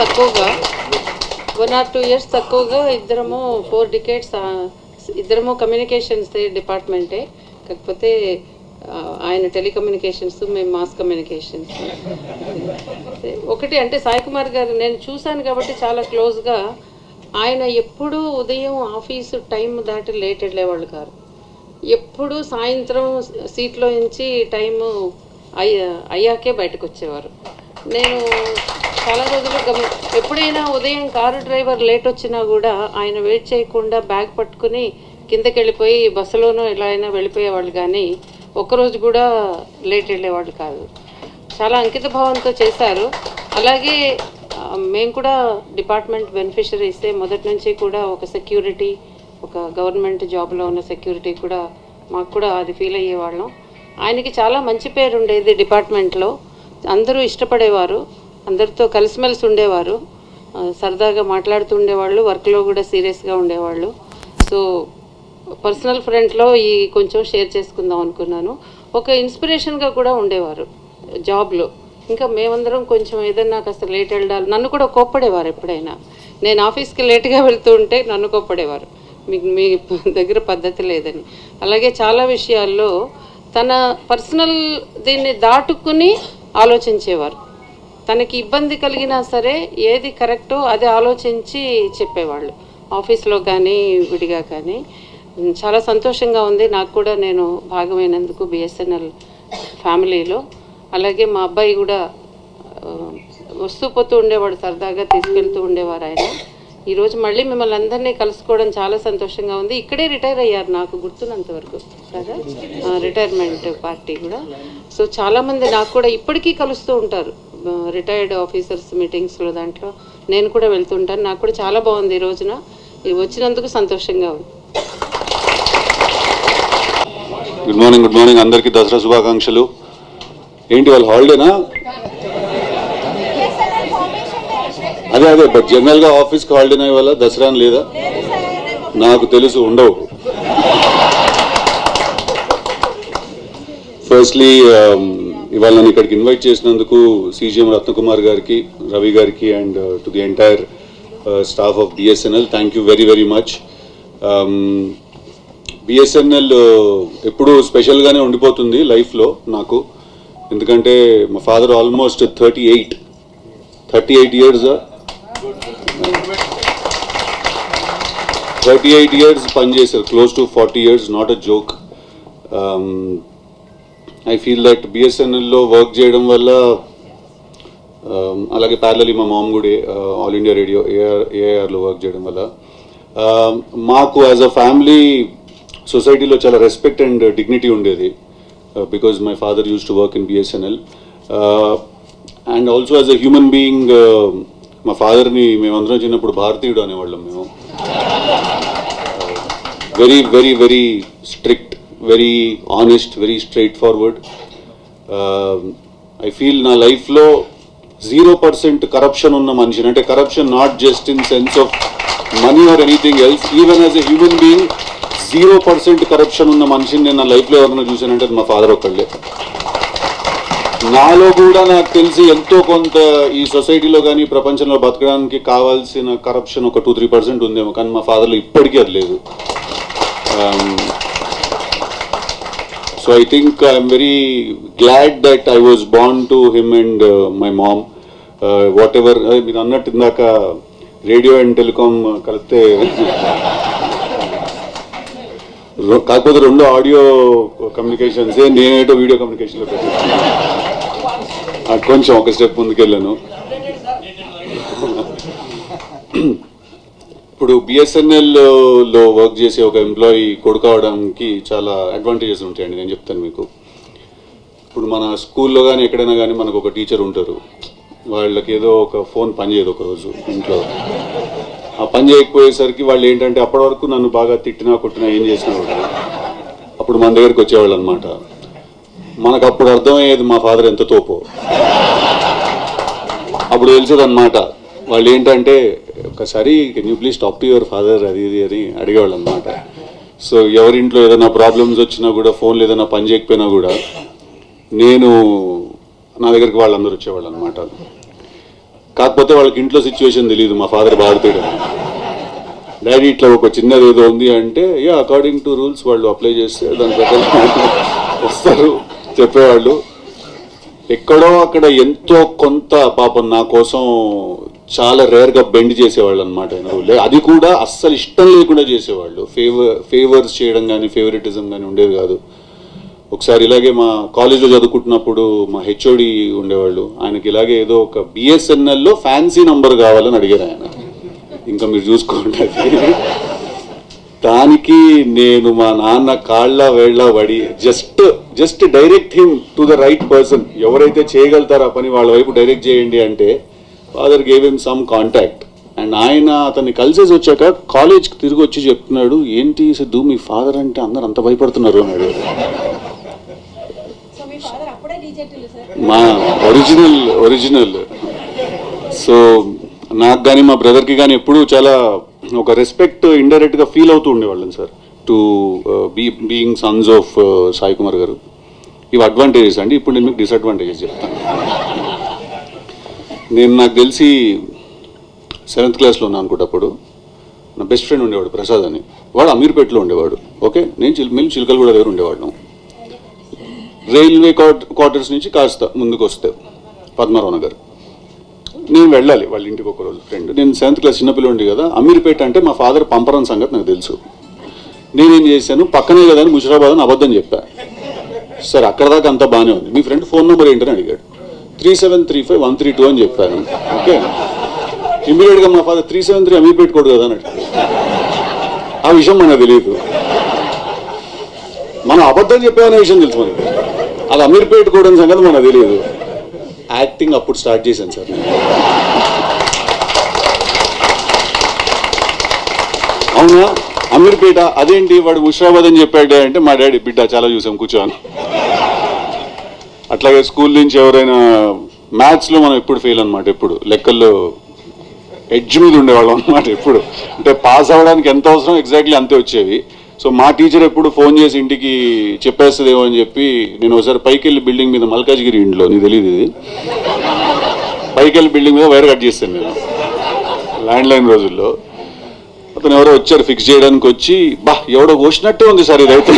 తక్కువగా. One or two years తక్కువగా ఇద్దరము ఫోర్ డికేట్స్ ఇద్దరము కమ్యూనికేషన్స్ డిపార్ట్మెంటే కాకపోతే ఆయన టెలికమ్యూనికేషన్స్ మేము మాస్ కమ్యూనికేషన్స్ ఒకటి అంటే సాయి కుమార్ గారు నేను చూశాను కాబట్టి చాలా క్లోజ్గా ఆయన ఎప్పుడూ ఉదయం ఆఫీసు టైం దాటి లేట్ వెళ్ళేవాళ్ళు కారు ఎప్పుడూ సాయంత్రం సీట్లో నుంచి టైము అయ్యాకే బయటకు వచ్చేవారు. నేను చాలా రోజులు గమ ఎప్పుడైనా ఉదయం కారు డ్రైవర్ లేట్ వచ్చినా కూడా ఆయన వెయిట్ చేయకుండా బ్యాగ్ పట్టుకుని కిందకి వెళ్ళిపోయి బస్సులోనూ ఎలా అయినా వెళ్ళిపోయేవాళ్ళు కానీ ఒక్కరోజు కూడా లేట్ వెళ్ళేవాళ్ళు కాదు. చాలా అంకిత భావంతో చేశారు. అలాగే మేము కూడా డిపార్ట్మెంట్ బెనిఫిషరీసే మొదటి నుంచి కూడా ఒక సెక్యూరిటీ ఒక గవర్నమెంట్ జాబ్లో ఉన్న సెక్యూరిటీ కూడా మాకు కూడా అది ఫీల్ అయ్యేవాళ్ళం. ఆయనకి చాలా మంచి పేరు ఉండేది డిపార్ట్మెంట్లో. అందరూ ఇష్టపడేవారు. అందరితో కలిసిమెలిసి ఉండేవారు. సరదాగా మాట్లాడుతూ ఉండేవాళ్ళు వర్క్లో కూడా సీరియస్గా ఉండేవాళ్ళు. సో పర్సనల్ ఫ్రంట్లో ఈ కొంచెం షేర్ చేసుకుందాం అనుకున్నాను. ఒక ఇన్స్పిరేషన్గా కూడా ఉండేవారు జాబ్లో ఇంకా మేమందరం కొంచెం ఏదన్నా కాస్త లేట్ వెళ్ళాలి నన్ను కూడా కోప్పడేవారు ఎప్పుడైనా. నేను ఆఫీస్కి లేట్గా వెళ్తూ ఉంటే నన్ను కోప్పడేవారు. మీకు మీ దగ్గర పద్ధతి లేదని. అలాగే చాలా విషయాల్లో తన పర్సనల్ దీన్ని దాటుకుని ఆలోచించేవారు. తనకి ఇబ్బంది కలిగినా సరే ఏది కరెక్టో అది ఆలోచించి చెప్పేవాళ్ళు. ఆఫీస్లో కానీ విడిగా కానీ చాలా సంతోషంగా ఉంది. నాకు కూడా నేను భాగమైనందుకు బిఎస్ఎన్ఎల్ ఫ్యామిలీలో. అలాగే మా అబ్బాయి కూడా వస్తూ పోతూ ఉండేవాడు సరదాగా తీసుకెళ్తూ ఉండేవారు ఆయన. ఈరోజు మళ్ళీ మిమ్మల్ని అందరినీ కలుసుకోవడం చాలా సంతోషంగా ఉంది. ఇక్కడే రిటైర్ అయ్యారు నాకు గుర్తున్నంత వరకు. కదా? రిటైర్మెంట్ పార్టీ కూడా. సో చాలామంది నాకు కూడా ఇప్పటికీ కలుస్తూ ఉంటారు. రిటైర్డ్ ఆఫీసర్స్ మీటింగ్స్లో దాంట్లో నేను కూడా వెళ్తుంటాను. నాకు కూడా చాలా బాగుంది ఈ రోజున. వచ్చినందుకు సంతోషంగా ఉంది. గుడ్ మార్నింగ్ గుడ్ మార్నింగ్ అందరికీ దసరా శుభాకాంక్షలు. ఏంటి వాళ్ళ హాలిడేనా? అదే అదే బట్ జనరల్గా ఆఫీస్కి హాలిడేనా ఇవాళ? దసరా అని లేదా? నాకు తెలుసు ఉండవు. ఫస్ట్లీ ఇవాళ నన్ను ఇక్కడికి ఇన్వైట్ చేసినందుకు సీజీఎం రత్నకుమార్ గారికి రవి గారికి and to the entire staff of BSNL thank you very very much BSNL ఎప్పుడు స్పెషల్గానే ఉండిపోతుంది లైఫ్లో నాకు. ఎందుకంటే మా father almost thirty eight thirty eight years thirty eight years పనిచేశారు close to forty years not a joke I feel that బిఎస్ఎన్ఎల్లో work చేయడం వల్ల అలాగే ప్యారలీ మా మామ్ కూడా ఆల్ ఇండియా రేడియో ఏఆర్ ఏఆర్లో వర్క్ చేయడం వల్ల మాకు యాజ్ అ ఫ్యామిలీ సొసైటీలో చాలా రెస్పెక్ట్ అండ్ డిగ్నిటీ ఉండేది because my father used to work in BSNL and also as a human being మా ఫాదర్ని మేమందరం చిన్నప్పుడు భారతీయుడు అనేవాళ్ళం మేము. Very very very strict very honest very straightforward I feel నా లైఫ్లో జీరో పర్సెంట్ కరప్షన్ ఉన్న మనిషిని అంటే corruption not just in sense of money or anything else even as a human being zero percent corruption ఉన్న మనిషిని నేను నా లైఫ్లో ఎవరైనా చూశానంటే మా ఫాదర్ ఒక్కళ్ళే. నాలో కూడా నాకు తెలిసి ఎంతో కొంత ఈ సొసైటీలో కానీ ప్రపంచంలో బతకడానికి కావాల్సిన కరప్షన్ ఒక టూ త్రీ పర్సెంట్ ఉందేమో కానీ మా ఫాదర్లో ఇప్పటికీ అది లేదు. Um, so I think I'm very glad that I was born to him and my mom whatever మీరు అన్నట్టు ఇందాక రేడియో అండ్ టెలికాం uh, కలిపితే కాకపోతే రెండు ఆడియో కమ్యూనికేషన్స్ నేనేటో వీడియో కమ్యూనికేషన్లో పెట్టాను. అటు కొంచెం ఒక స్టెప్ ముందుకెళ్ళాను. ఇప్పుడు బిఎస్ఎన్ఎల్లో వర్క్ చేసే ఒక ఎంప్లాయీ కొడుకోవడానికి చాలా అడ్వాంటేజెస్ ఉంటాయండి నేను చెప్తాను మీకు. ఇప్పుడు మన స్కూల్లో కానీ ఎక్కడైనా కానీ మనకు ఒక టీచర్ ఉంటారు. వాళ్ళకి ఏదో ఒక ఫోన్ పని చేయదు ఒకరోజు ఇంట్లో. ఆ పని చేయకపోయేసరికి వాళ్ళు ఏంటంటే అప్పటి వరకు నన్ను బాగా తిట్టినా కొట్టినా ఏం చేసినా కూడా అప్పుడు మన దగ్గరికి వచ్చేవాళ్ళు అనమాట మనకు అప్పుడు అర్థమయ్యేది మా ఫాదర్ ఎంత తోపో. అప్పుడు తెలిసేది అనమాట వాళ్ళు ఏంటంటే ఒకసారి can you please talk to your father అది ఇది అని అడిగేవాళ్ళు అనమాట సో ఎవరింట్లో ఏదైనా ప్రాబ్లమ్స్ వచ్చినా కూడా ఫోన్లు ఏదైనా పని చేయకపోయినా కూడా నేను నా దగ్గరికి వాళ్ళందరూ వచ్చేవాళ్ళు అనమాట కాకపోతే వాళ్ళకి ఇంట్లో సిచ్యువేషన్ తెలియదు మా ఫాదర్ బాధితుడు డాడీ ఇట్లా ఒక చిన్నది ఏదో ఉంది అంటే యా అకార్డింగ్ టు రూల్స్ వాళ్ళు అప్లై చేస్తే దాని ప్రకారం వస్తారు చెప్పేవాళ్ళు. ఎక్కడో అక్కడ ఎంతో కొంత పాపం నా కోసం చాలా రేర్గా బెండ్ చేసేవాళ్ళు అనమాట అది కూడా అస్సలు ఇష్టం లేకుండా చేసేవాళ్ళు. ఫేవర్ ఫేవర్స్ చేయడం కానీ ఫేవరెటిజం కానీ ఉండేది కాదు. ఒకసారి ఇలాగే మా కాలేజ్లో చదువుకుంటున్నప్పుడు మా హెచ్ఓడి ఉండేవాళ్ళు. ఆయనకి ఇలాగే ఏదో ఒక బిఎస్ఎన్ఎల్లో ఫ్యాన్సీ నంబర్ కావాలని అడిగారు ఆయన. ఇంకా మీరు చూసుకోండి దానికి నేను మా నాన్న కాళ్ళ వేళ్ళ పడి just just direct him to the right person ఎవరైతే చేయగలుగుతారో ఆ పని వాళ్ళ వైపు డైరెక్ట్ చేయండి అంటే father gave him some contact and ఆయన అతన్ని కలిసేసి వచ్చాక కాలేజ్కి తిరిగి వచ్చి చెప్తున్నాడు ఏంటి సిద్ధు? మీ ఫాదర్ అంటే అందరు అంత భయపడుతున్నారు అన్నాడు. మా ఒరిజినల్ ఒరిజినల్ సో నాకు కానీ మా బ్రదర్కి కానీ ఎప్పుడూ చాలా ఒక రెస్పెక్ట్ ఇండైరెక్ట్గా ఫీల్ అవుతూ ఉండేవాళ్ళం sir to be being sons of Sai Kumar గారు. ఇవి అడ్వాంటేజెస్ అండి. ఇప్పుడు నేను మీకు డిసడ్వాంటేజెస్ చెప్తాను నేను నాకు తెలిసి సెవెంత్ క్లాస్లో ఉన్నాను అనుకుంటప్పుడు నా బెస్ట్ ఫ్రెండ్ ఉండేవాడు ప్రసాద్ అని. వాడు అమీర్పేటలో ఉండేవాడు ఓకే నేను చిల్ మేము చిలకలు కూడా దగ్గర ఉండేవాళ్ళం. రైల్వే క్వార్టర్స్ నుంచి కాస్త ముందుకు వస్తే పద్మారావు నగర్. నేను వెళ్ళాలి వాళ్ళ ఇంటికి ఒక రోజు ఫ్రెండ్ నేను సెవెంత్ క్లాస్ చిన్నపిల్లండి కదా అమీర్పేట అంటే మా ఫాదర్ పంపరం సంగతి నాకు తెలుసు. నేనేం చేశాను పక్కనే కదా అని ముషిరాబాద్ అని అబద్ధం చెప్పా. సరే అక్కడ దాకా అంతా బాగానే ఉంది. మీ ఫ్రెండ్ ఫోన్ నెంబర్ ఏంటని అడిగాడు. Three seven three five one three two అని చెప్పాను ఓకే? ఇమీడియట్గా మా father three seven three Ameerpet కదా అని అడిగాడు. ఆ విషయం మనకు తెలియదు. మనం అబద్ధం చెప్పామనే విషయం తెలుసు మనకి. అది అమీర్పేట కూడా సంగతి మనకు తెలియదు. యాక్టింగ్ అప్పుడు స్టార్ట్ చేశాను సార్. నేను అవునా అమీర్పేట అదేంటి వాడు ముషరాబాద్ అని చెప్పాడు అంటే మా డాడీ బిడ్డ చాలా చూసాం కూర్చోని. అట్లాగే స్కూల్ నుంచి ఎవరైనా మ్యాథ్స్లో మనం ఎప్పుడు ఫెయిల్ అనమాట ఎప్పుడు. లెక్కల్లో ఎడ్జ్ మీద ఉండేవాళ్ళం అనమాట ఎప్పుడు. అంటే పాస్ అవ్వడానికి ఎంత అవసరం ఎగ్జాక్ట్లీ అంతే వచ్చేవి. సో మా టీచర్ ఎప్పుడు ఫోన్ చేసి ఇంటికి చెప్పేస్తుందేమో అని చెప్పి నేను ఒకసారి పైకి వెళ్ళి బిల్డింగ్ మీద మల్కాజ్గిరి ఇంట్లో నీకు తెలియదు ఇది? పైకి వెళ్ళి బిల్డింగ్ మీద వైర్ కట్ చేస్తాను నేను. ల్యాండ్ లైన్ రోజుల్లో. అతను ఎవరో వచ్చారు ఫిక్స్ చేయడానికి వచ్చి బా ఎవడో కోసినట్టే ఉంది సార్ ఇదైతే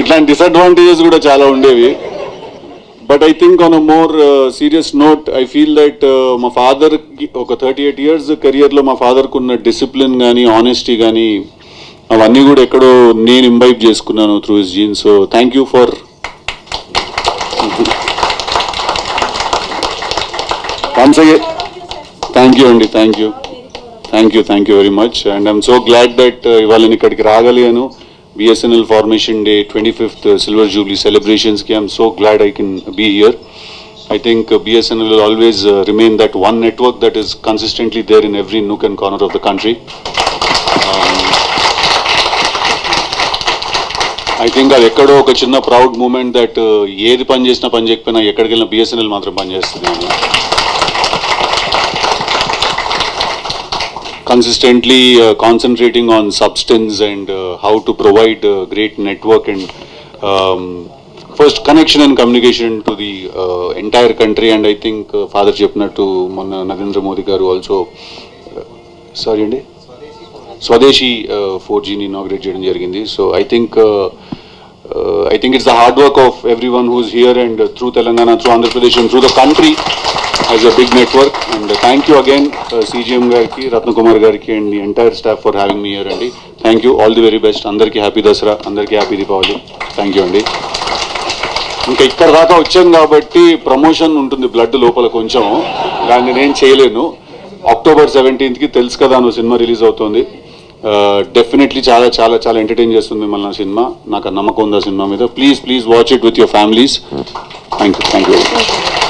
ఇట్లాంటి డిసడ్వాంటేజెస్ కూడా చాలా ఉండేవి. But I think on a more serious note I feel that మా ఫాదర్కి ఒక థర్టీ ఎయిట్ ఇయర్స్ కెరియర్లో మా ఫాదర్కి ఉన్న డిసిప్లిన్ కానీ ఆనెస్టీ కానీ అవన్నీ కూడా ఎక్కడో నేను ఇంబైబ్ చేసుకున్నాను through his gene so thank you for once again thank you అండి thank you thank you thank you very much and I'm so glad that ఇవాళ నేను ఇక్కడికి రాగలిగాను. BSNL formation day twenty fifth silver jubilee సెలబ్రేషన్స్కి I'm so glad I can be here I think uh, BSNL will always uh, remain that one network that is consistently there in every nook and corner of the country. Um, I think అది ఎక్కడో ఒక చిన్న proud moment that ఏది పని చేసినా పని చెప్పినా ఎక్కడికి వెళ్ళినా బిఎస్ఎన్ఎల్ మాత్రం పనిచేస్తున్నాను consistently concentrating on substance and how to provide great network and first connection and communication to the entire country and I think father చెప్పినట్టు మొన్న నరేంద్ర మోదీ గారు ఆల్సో సారీ uh, అండి? స్వదేశీ ఫోర్ జీని ఇనాగ్రేట్ చేయడం జరిగింది. So I think I think it's the hard work of every one who's here and through Telangana through Andhra Pradesh and through the country as a big network and thank you again CGM గారికి రత్నకుమార్ గారికి and the entire staff for having me year అండి thank you all the very best అందరికీ happy Dasara అందరికీ happy Deepavali. Thank you అండి ఇంకా ఇక్కడ దాకా వచ్చాం కాబట్టి ప్రమోషన్ ఉంటుంది బ్లడ్ లోపల కొంచెం. దాన్ని నేను చేయలేను. అక్టోబర్ సెవెంటీన్త్కి తెలుసు కదా నువ్వు సినిమా రిలీజ్ అవుతుంది. డెఫినెట్లీ చాలా చాలా చాలా ఎంటర్టైన్ చేస్తుంది మిమ్మల్ని ఆ సినిమా. నాకు నమ్మకం ఉంది ఆ సినిమా మీద. Please please watch it with your families thank you thank you